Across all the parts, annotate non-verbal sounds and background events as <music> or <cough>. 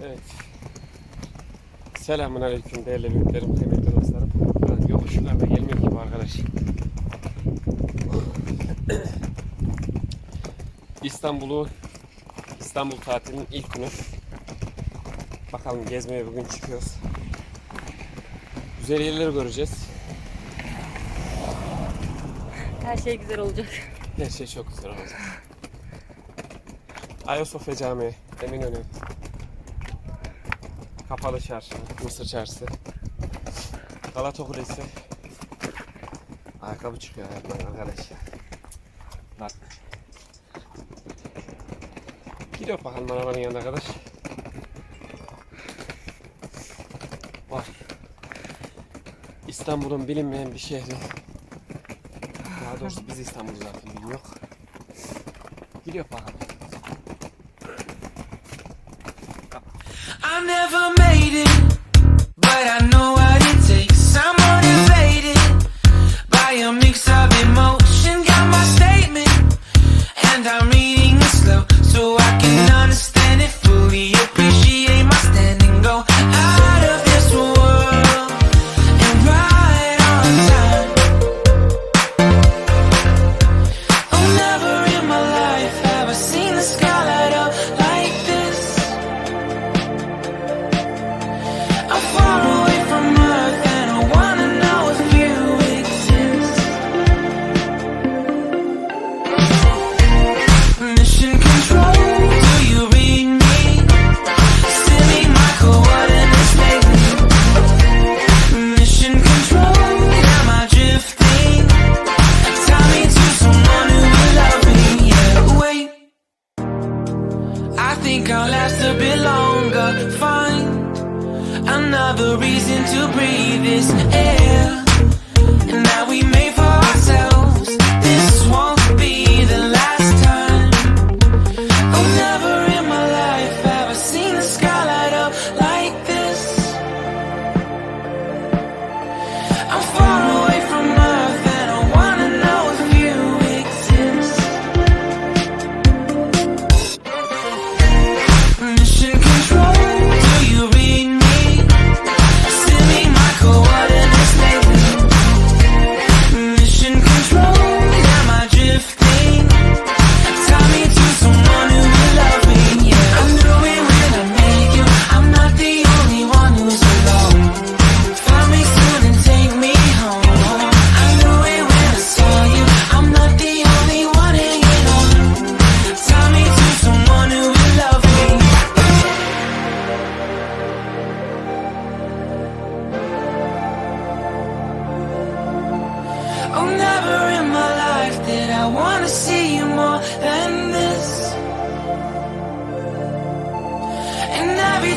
Evet. Selamun Aleyküm değerli büyüklerim, kıymetli dostlarım. Yani yokuşlar da gelmiyor gibi arkadaş. İstanbul'u, İstanbul tatilinin ilk günü. Bakalım gezmeye bugün çıkıyoruz. Güzel yerleri göreceğiz. Her şey güzel olacak. Her şey çok güzel olacak. Ayasofya Camii, Eminönü, Kapalı Çarşı, Mısır Çarşısı. Galata Kulesi. Ayakkabı çıkıyor herhalde arkadaşlar. Bak. Gidiyor bakalım arabanın yanına arkadaş. Var. İstanbul'un bilinmeyen bir şehri. Daha doğrusu biz İstanbul'u zaten bilmiyor. Gidiyor bakalım. I never waiting think I'll last a bit longer. Find another reason to breathe this air.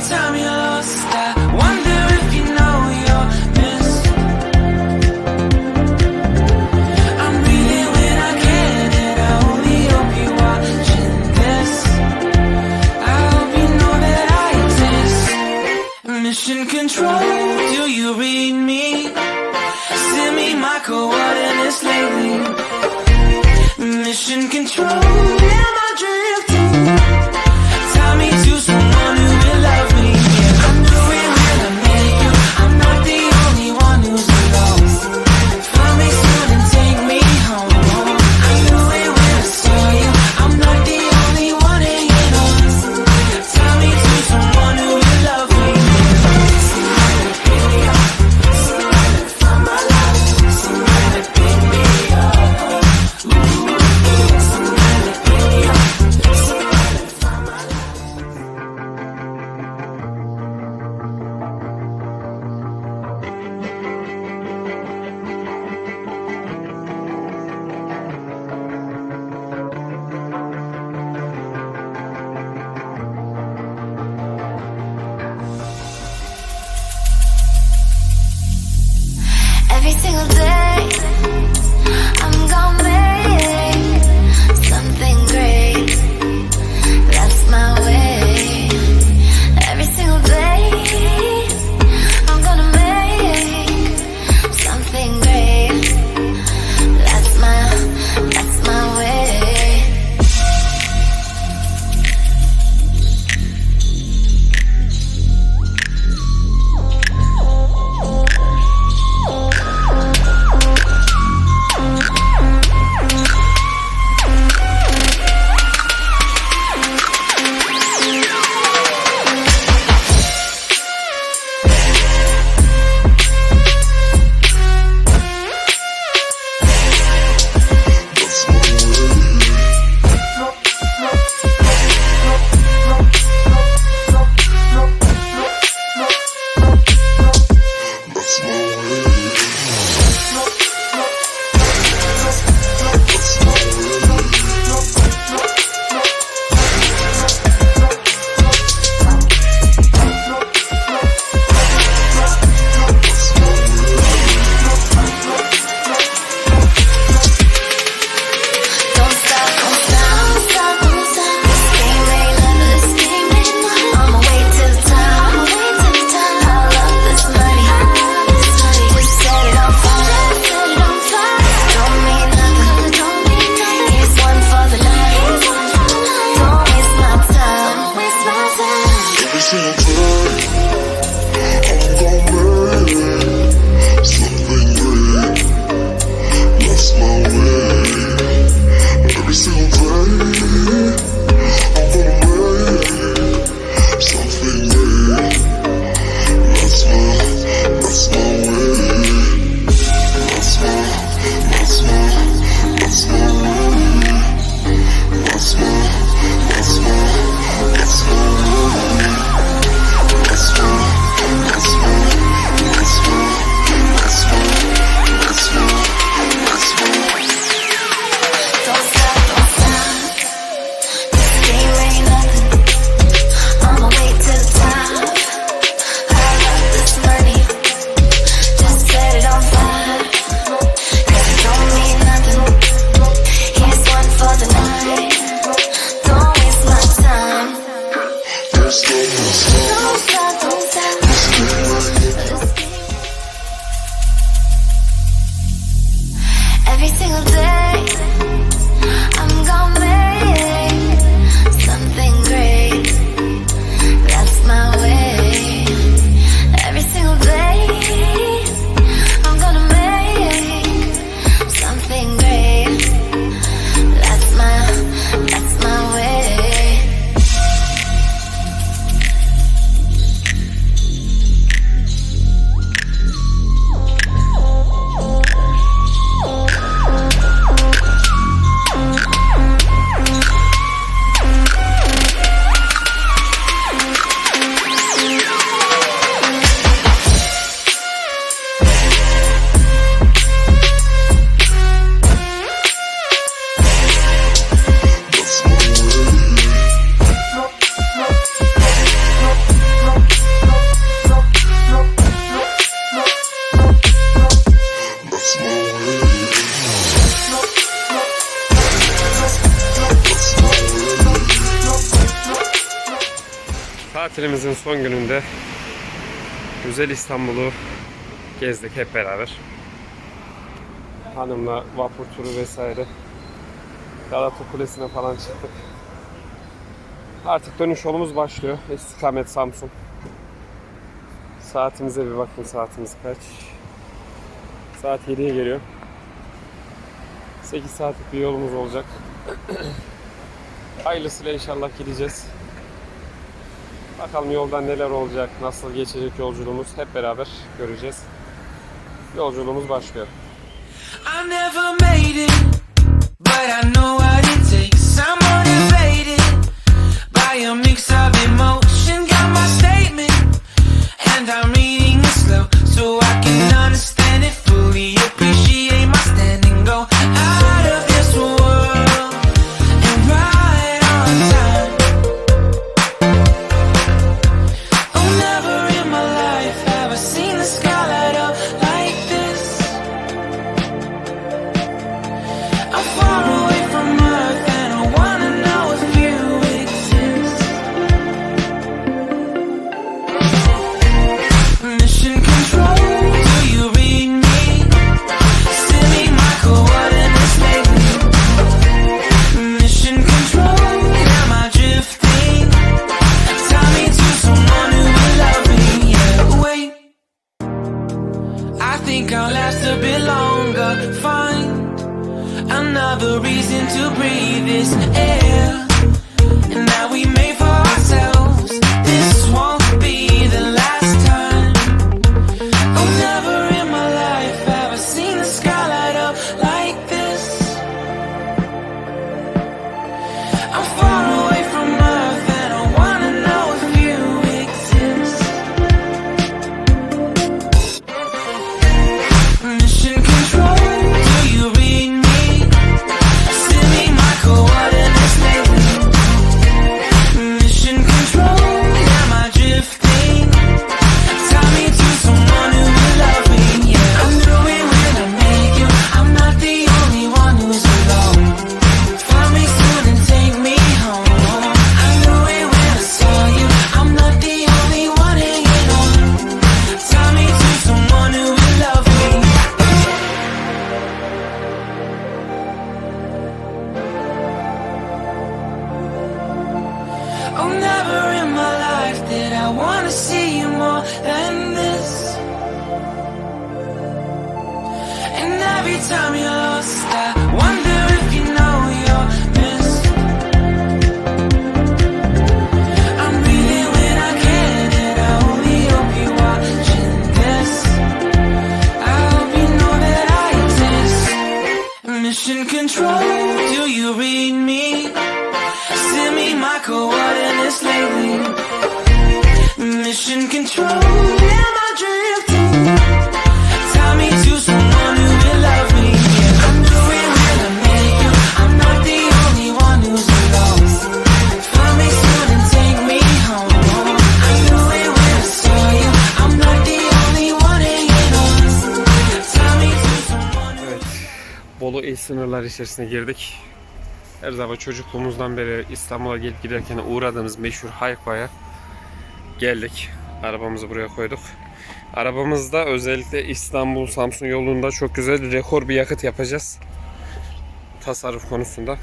time you're lost, I wonder if you know you're missed. I'm breathing when I can, and I only hope you're watching this. I hope you know that I exist. Mission control, do you read me? Send me my coordinates lately. Mission control. there. Tatilimizin son gününde güzel İstanbul'u gezdik hep beraber. Hanımla vapur turu vesaire. Galata Kulesi'ne falan çıktık. Artık dönüş yolumuz başlıyor. İstikamet Samsun. Saatimize bir bakın saatimiz kaç. Saat 7'ye geliyor. 8 saatlik bir yolumuz olacak. <clears throat> Hayırlısıyla inşallah gideceğiz. Bakalım yoldan neler olacak, nasıl geçecek yolculuğumuz hep beraber göreceğiz. Yolculuğumuz başlıyor. I never made it, but I know I sınırlar içerisine girdik. Her zaman çocukluğumuzdan beri İstanbul'a gelip giderken uğradığımız meşhur Hayko'ya geldik. Arabamızı buraya koyduk. Arabamızda özellikle İstanbul Samsun yolunda çok güzel rekor bir yakıt yapacağız. Tasarruf konusunda.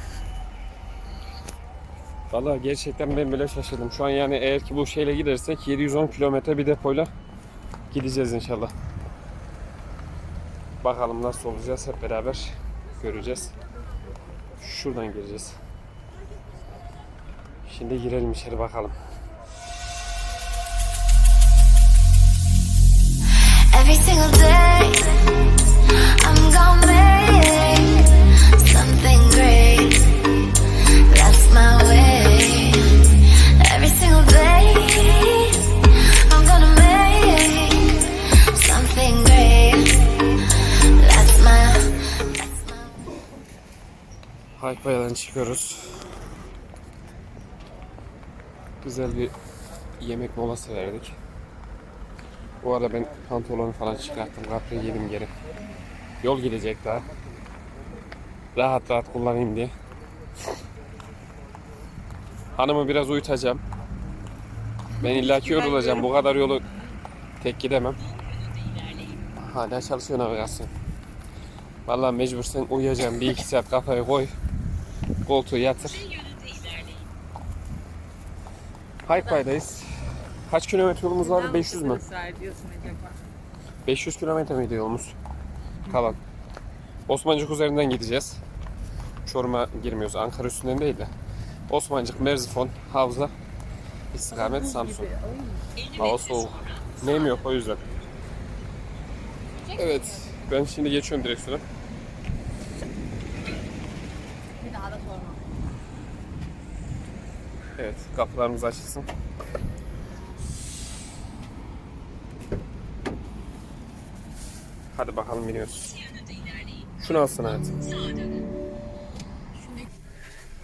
Valla gerçekten ben bile şaşırdım. Şu an yani eğer ki bu şeyle gidersek 710 kilometre bir depoyla gideceğiz inşallah. Bakalım nasıl olacağız hep beraber göreceğiz. Şuradan gireceğiz. Şimdi girelim içeri bakalım. Every single day, çıkıyoruz. Güzel bir yemek molası verdik. Bu arada ben pantolonu falan çıkarttım. Kapıyı yedim geri. Yol gidecek daha. Rahat rahat kullanayım diye. Hanımı biraz uyutacağım. Ben illaki yorulacağım. Bu kadar yolu tek gidemem. Hala çalışıyor navigasyon. Vallahi mecbur sen uyuyacaksın. Bir iki saat kafayı koy. Koltuğu yatır. Haypay'dayız. Kaç kilometre yolumuz var? 500 mü? 500 kilometre miydi yolumuz? Kalan. Osmancık üzerinden gideceğiz. Çorum'a girmiyoruz. Ankara üstünden değil de. Osmancık, Merzifon, Havza, istikamet Samsun. Hava soğuk. Neyim yok o yüzden. Evet. Ben şimdi geçiyorum direksiyona. Bir daha da sorma. Evet, kapılarımız açılsın. Hadi bakalım biniyoruz. Şunu alsın hayatım.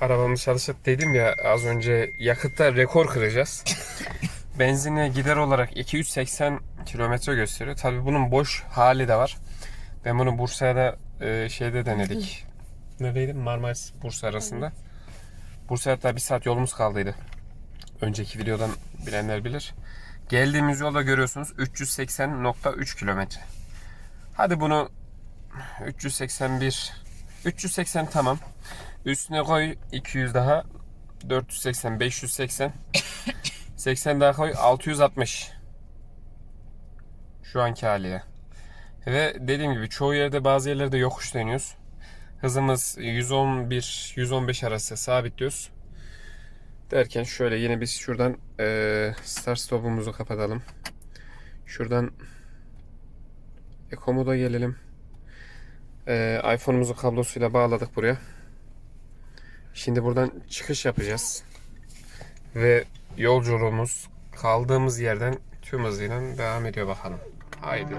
Arabamız çalışıp dedim ya az önce yakıtta rekor kıracağız. <laughs> Benzine gider olarak 280 kilometre gösteriyor. Tabii bunun boş hali de var. Ben bunu Bursa'da e, şeyde denedik. Neredeydi? Marmaris Bursa arasında. Bursa'ya hatta bir saat yolumuz kaldıydı. Önceki videodan bilenler bilir. Geldiğimiz yolda görüyorsunuz 380.3 kilometre. Hadi bunu 381 380 tamam. Üstüne koy 200 daha 480 580 80 daha koy 660 şu anki haliyle. Ve dediğim gibi çoğu yerde bazı yerlerde yokuş deniyoruz. Hızımız 111 115 arası sabitliyoruz. Derken şöyle yine biz şuradan eee start stop'umuzu kapatalım. Şuradan Ecomoda gelelim. Eee iPhone'umuzu kablosuyla bağladık buraya. Şimdi buradan çıkış yapacağız. Ve yolculuğumuz kaldığımız yerden tüm hızıyla devam ediyor bakalım. Haydi.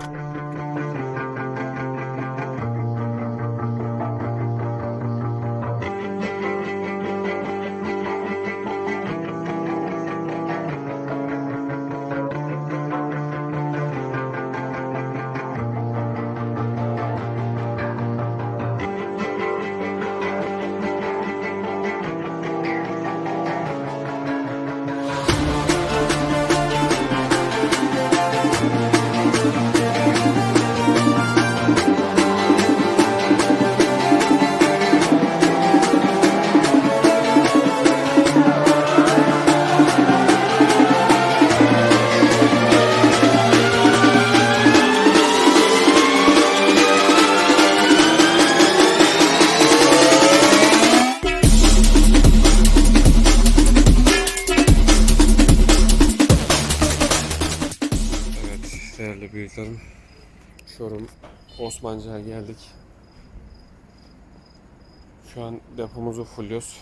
Depomuzu fulluyoruz.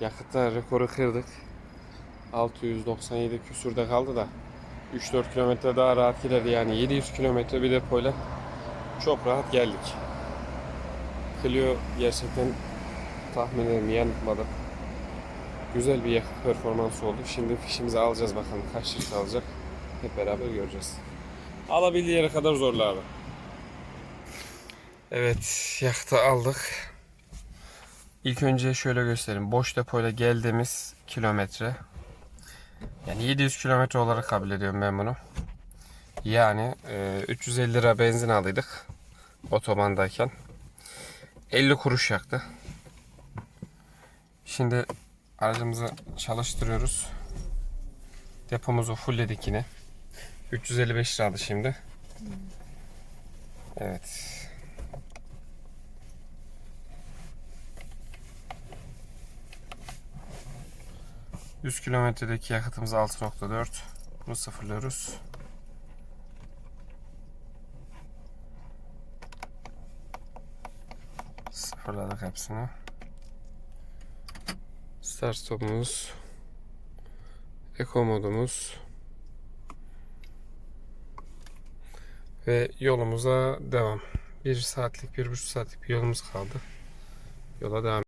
Yakıtta rekoru kırdık. 697 küsürde kaldı da 3-4 kilometre daha rahat giderdi yani 700 kilometre bir depoyla çok rahat geldik. Clio gerçekten tahmin ederim yanılmadı. Güzel bir yakıt performansı oldu. Şimdi fişimizi alacağız bakalım kaç litre alacak. Hep beraber göreceğiz. Alabildiği yere kadar zorla abi. Evet yakıtı aldık. İlk önce şöyle göstereyim. Boş depoyla geldiğimiz kilometre. Yani 700 kilometre olarak kabul ediyorum ben bunu. Yani e, 350 lira benzin aldıydık. Otobandayken. 50 kuruş yaktı. Şimdi aracımızı çalıştırıyoruz. Depomuzu fullledik yine. 355 lira aldı şimdi. Evet. ...100 kilometredeki yakıtımız 6.4... ...bunu sıfırlıyoruz. Sıfırladık hepsini. Start stopumuz. Eko modumuz. Ve yolumuza devam. Bir saatlik, bir buçuk saatlik bir yolumuz kaldı. Yola devam.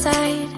side.